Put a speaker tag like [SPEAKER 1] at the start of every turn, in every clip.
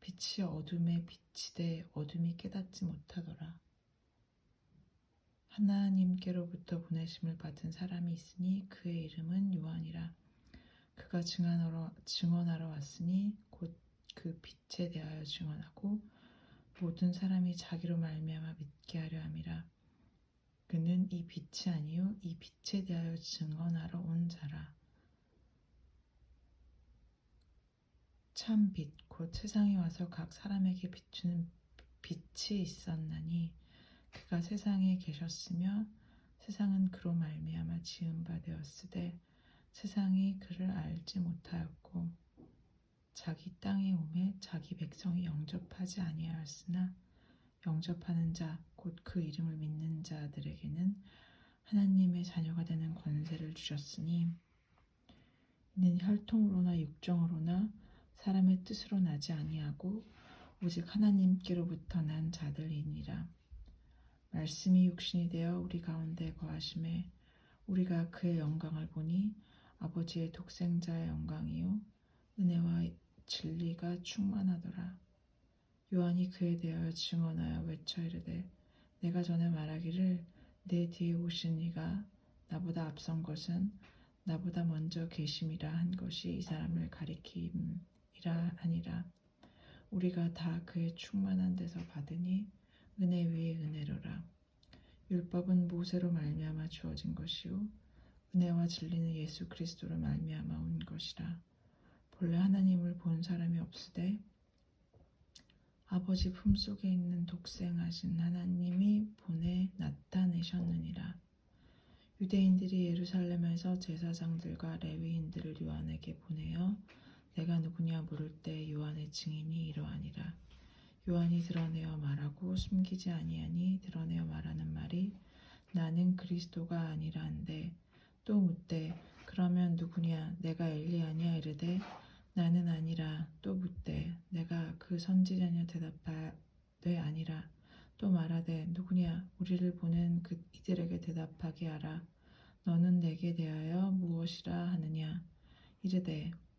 [SPEAKER 1] 빛이 어둠에 비치되 어둠이 깨닫지 못하더라. 하나님께로부터 보내심을 받은 사람이 있으니 그의 이름은 요한이라. 그가 증언하러, 증언하러 왔으니 곧 그 빛에 대하여 증언하고 모든 사람이 자기로 말미암아 믿게 하려 함이라. 그는 이 빛이 아니요 이 빛에 대하여 증언하러 온 자라. 참 빛, 곧 세상에 와서 각 사람에게 비추는 빛이 있었나니 그가 세상에 계셨으며 세상은 그로 말미암아 지은 바 되었으되 세상이 그를 알지 못하였고 자기 땅에 오매 자기 백성이 영접하지 아니하였으나 영접하는 자 곧 그 이름을 믿는 자들에게는 하나님의 자녀가 되는 권세를 주셨으니 이는 혈통으로나 육정으로나 사람의 뜻으로 나지 아니하고 오직 하나님께로부터 난 자들이니라. 말씀이 육신이 되어 우리 가운데 거하심에 우리가 그의 영광을 보니 아버지의 독생자의 영광이요 은혜와 진리가 충만하더라. 요한이 그에 대하여 증언하여 외쳐 이르되 내가 전에 말하기를 내 뒤에 오신 이가 나보다 앞선 것은 나보다 먼저 계심이라 한 것이 이 사람을 가리킴 이라 하니라 우리가 다 그의 충만한 데서 받으니 은혜 위에 은혜로라. 율법은 모세로 말미암아 주어진 것이요. 은혜와 진리는 예수 그리스도로 말미암아 온 것이라. 본래 하나님을 본 사람이 없으되 아버지 품속에 있는 독생하신 하나님이 보내 나타내셨느니라. 유대인들이 예루살렘에서 제사장들과 레위인들을 요한에게 보내어 내가 누구냐 물을 때 요한의 증인이 이러하니라. 요한이 드러내어 말하고 숨기지 아니하니 드러내어 말하는 말이 나는 그리스도가 아니라 한데 또 묻되 그러면 누구냐? 내가 엘리야냐 이르되 나는 아니라. 또 묻되 내가 그 선지자냐 대답하되 아니라. 또 말하되 누구냐? 우리를 보낸 그 이들에게 대답하게 하라. 너는 내게 대하여 무엇이라 하느냐? 이르되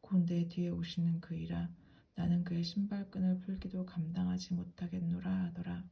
[SPEAKER 1] 곧내 뒤에 오시는 그이라 나는 그의 신발끈을 풀기도 감당하지 못하겠노라 하더라.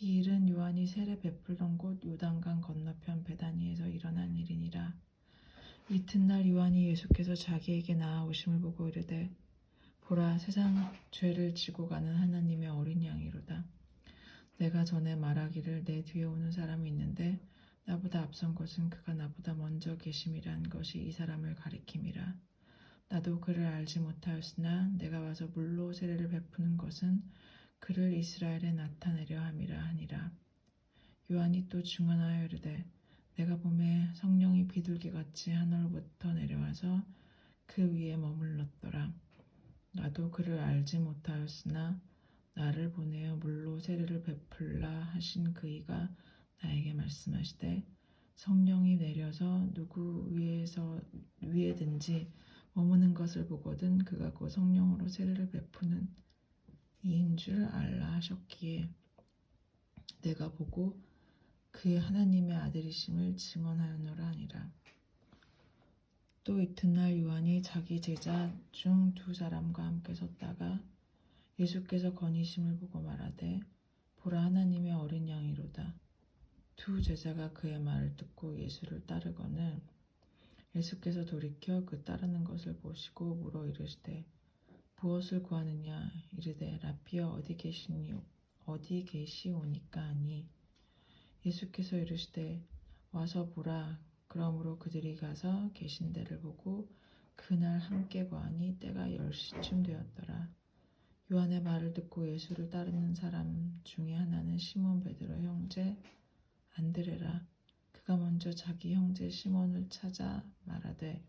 [SPEAKER 1] 이 일은 요한이 세례 베풀던 곳 요단강 건너편 베다니에서 일어난 일이니라. 이튿날 요한이 예수께서 자기에게 나아오심을 보고 이르되 보라 세상 죄를 지고 가는 하나님의 어린 양이로다. 내가 전에 말하기를 내 뒤에 오는 사람이 있는데 나보다 앞선 것은 그가 나보다 먼저 계심이란 것이 이 사람을 가리킴이라. 나도 그를 알지 못하였으나 내가 와서 물로 세례를 베푸는 것은 그를 이스라엘에 나타내려 함이라 하니라. 요한이 또 증언하여 이르되 내가 봄에 성령이 비둘기같이 하늘로부터 내려와서 그 위에 머물렀더라. 나도 그를 알지 못하였으나 나를 보내어 물로 세례를 베풀라 하신 그이가 나에게 말씀하시되 성령이 내려서 누구 위에서 위에든지 머무는 것을 보거든 그가 곧 성령으로 세례를 베푸는 이인 줄 알라 하셨기에 내가 보고 그의 하나님의 아들이심을 증언하였노라 하니라. 또 이튿날 요한이 자기 제자 중 두 사람과 함께 섰다가 예수께서 건의심을 보고 말하되 보라 하나님의 어린 양이로다. 두 제자가 그의 말을 듣고 예수를 따르거늘 예수께서 돌이켜 그 따르는 것을 보시고 물어 이르시되 무엇을 구하느냐? 이르되 라피어 어디 계시니오까 어디 계시오니까 하니? 예수께서 이르시되 와서 보라. 그러므로 그들이 가서 계신 데를 보고 그날 함께 보아니 때가 열 시쯤 되었더라. 요한의 말을 듣고 예수를 따르는 사람 중에 하나는 시몬 베드로 형제 안드레라 그가 먼저 자기 형제 시몬을 찾아 말하되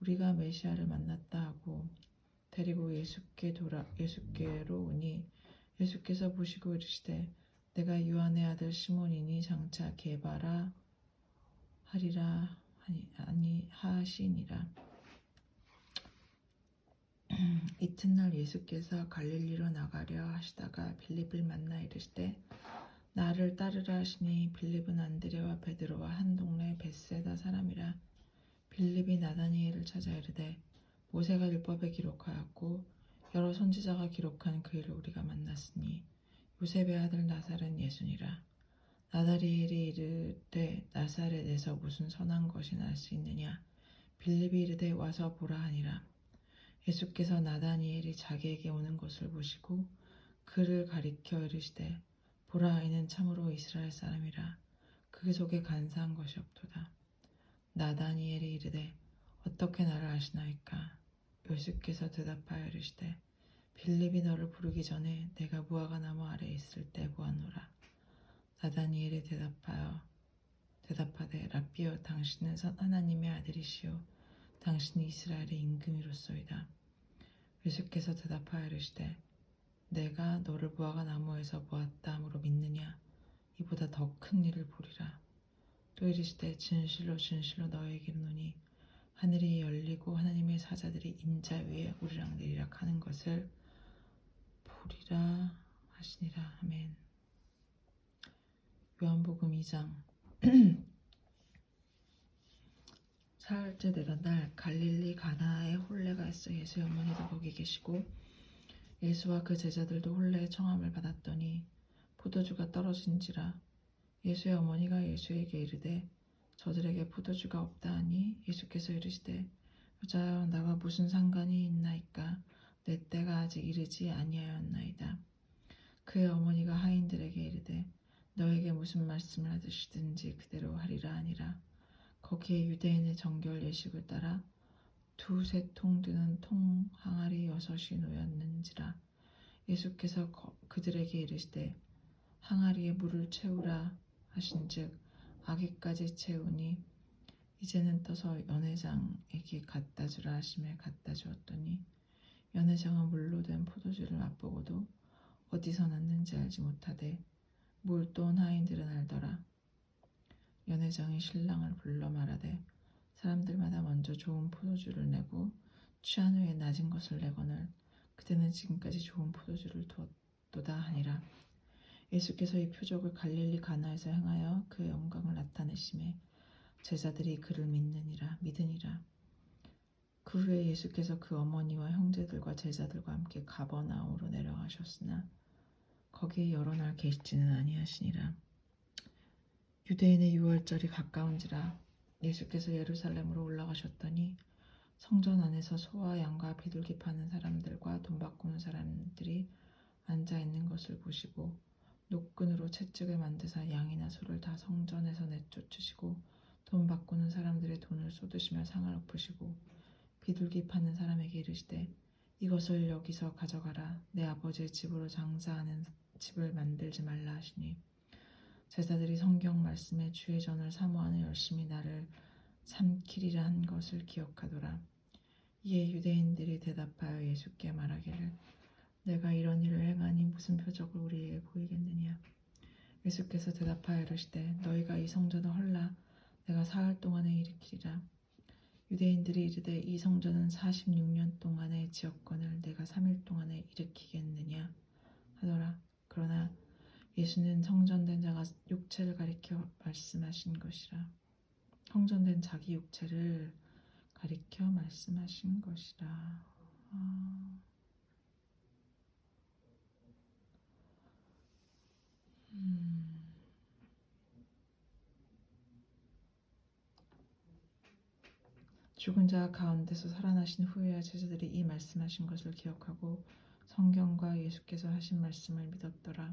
[SPEAKER 1] 우리가 메시아를 만났다 하고 데리고 예수께 돌아 예수께로 오니 예수께서 보시고 이르시되 내가 요한의 아들 시몬이니 장차 게바라 하리라 하니 아니 하시니라. 이튿날 예수께서 갈릴리로 나가려 하시다가 빌립을 만나 이르시되 나를 따르라 하시니 빌립은 안드레와 베드로와 한 동네 베세다 사람이라. 빌립이 나다니엘을 찾아 이르되 모세가 율법에 기록하였고 여러 선지자가 기록한 그 일을 우리가 만났으니 요셉의 아들 나사렛 예수니라. 나다리엘이 이르되 나사렛에서 무슨 선한 것이 날 수 있느냐? 빌립이 이르되 와서 보라 하니라. 예수께서 나다니엘이 자기에게 오는 것을 보시고 그를 가리켜 이르시되 보라 이는 참으로 이스라엘 사람이라 그 속에 간사한 것이 없도다. 나다니엘이 이르되 어떻게 나를 아시나이까? 예수께서 대답하여 이르시되 빌립이 너를 부르기 전에 내가 무화과 나무 아래에 있을 때 보았노라. 나다니엘이 대답하여 대답하되 라비여 당신은 선 하나님의 아들이시오 당신이 이스라엘의 임금이로소이다. 예수께서 대답하여 이르시되 내가 너를 무화과 나무에서 보았다 함으로 믿느냐? 이보다 더 큰 일을 보리라. 또 이르시되 진실로 진실로 너에게 이르노니 하늘이 열리고 하나님의 사자들이 인자 위에 우리랑 내리락 하는 것을 보리라 하시니라. 아멘. 요한복음 2장. 사흘째 되던 날 갈릴리 가나에 혼례가 있어 예수의 어머니도 거기 계시고 예수와 그 제자들도 혼례의 청함을 받았더니 포도주가 떨어진지라 예수의 어머니가 예수에게 이르되 저들에게 포도주가 없다 하니 예수께서 이르시되 여자여 나와 무슨 상관이 있나이까? 내 때가 아직 이르지 아니하였나이다. 그의 어머니가 하인들에게 이르되 너에게 무슨 말씀을 하듯이든지 그대로 하리라 하니라 거기에 유대인의 정결 예식을 따라 두세 통 드는 통 항아리 여섯이 놓였는지라 예수께서 거- 그들에게 이르시되 항아리에 물을 채우라 하신즉 아기까지 채우니 이제는 떠서 연회장에게 갖다 주라 하심에 갖다 주었더니 연회장은 물로 된 포도주를 맛보고도 어디서 났는지 알지 못하되 물돈 하인들은 알더라. 연회장이 신랑을 불러 말하되 사람들마다 먼저 좋은 포도주를 내고 취한 후에 낮은 것을 내거늘 그때는 지금까지 좋은 포도주를 두었도다 하니라. 예수께서 이 표적을 갈릴리 가나에서 행하여 그의 영광을 나타내심에 제자들이 그를 믿느니라 믿으니라. 그 후에 예수께서 그 어머니와 형제들과 제자들과 함께 가버나움으로 내려가셨으나 거기에 여러 날 계시지는 아니하시니라. 유대인의 유월절이 가까운지라 예수께서 예루살렘으로 올라가셨더니 성전 안에서 소와 양과 비둘기 파는 사람들과 돈 바꾸는 사람들이 앉아 있는 것을 보시고 노끈으로 채찍을 만드사 양이나 소를 다 성전에서 내쫓으시고 돈 바꾸는 사람들의 돈을 쏟으시며 상을 엎으시고 비둘기 파는 사람에게 이르시되 이것을 여기서 가져가라. 내 아버지의 집으로 장사하는 집을 만들지 말라 하시니 제자들이 성경 말씀에 주의 전을 사모하는 열심히 나를 삼키리라 한 것을 기억하더라. 이에 유대인들이 대답하여 예수께 말하기를 내가 이런 일을 행하니 무슨 표적을 우리에게 보이겠느냐. 예수께서 대답하여 이르시되 너희가 이 성전을 헐라 내가 사흘 동안에 일으키리라. 유대인들이 이르되 이 성전은 46년 동안의 지역권을 내가 3일 동안에 일으키겠느냐 하더라. 그러나 예수는 성전된 자가 육체를 가리켜 말씀하신 것이라. 성전된 자기 육체를 가리켜 말씀하신 것이라. 아. 음. 죽은 자 가운데서 살아나신 후에야 제자들이 이 말씀하신 것을 기억하고 성경과 예수께서 하신 말씀을 믿었더라.